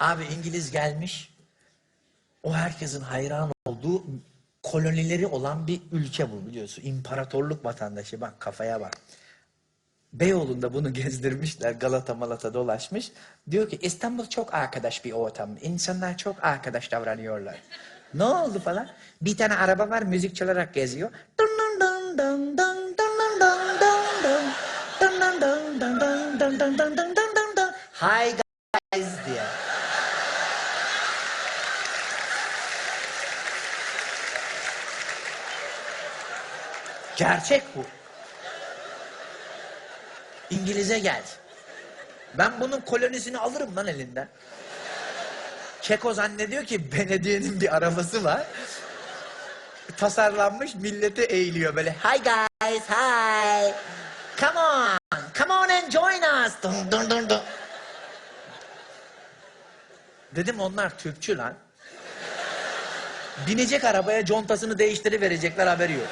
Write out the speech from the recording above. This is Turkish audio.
Abi İngiliz gelmiş. O herkesin hayran olduğu kolonileri olan bir ülke bu biliyorsun. İmparatorluk vatandaşı bak kafaya bak. Beyoğlu'nda bunu gezdirmişler. Galata Malata dolaşmış. Diyor ki İstanbul çok arkadaş bir ortam. İnsanlar çok arkadaş davranıyorlar. Ne oldu falan? Bir tane araba var müzik çalarak geziyor. Dun dun dun dun dun dun dun dun dun. Dun dun dun dun dun dun dun dun dun dun. Hi guys diye. Gerçek bu. İngiliz'e gel. Ben bunun kolonisini alırım lan elinden. Keko zannediyor ki Benedikt'in bir arabası var. Tasarlanmış millete eğiliyor böyle. Hi guys, hi. Come on, come on and join us. Dun dun dun dun. Dedim onlar Türkçü lan. Binecek arabaya contasını değiştiriverecekler haberi yok.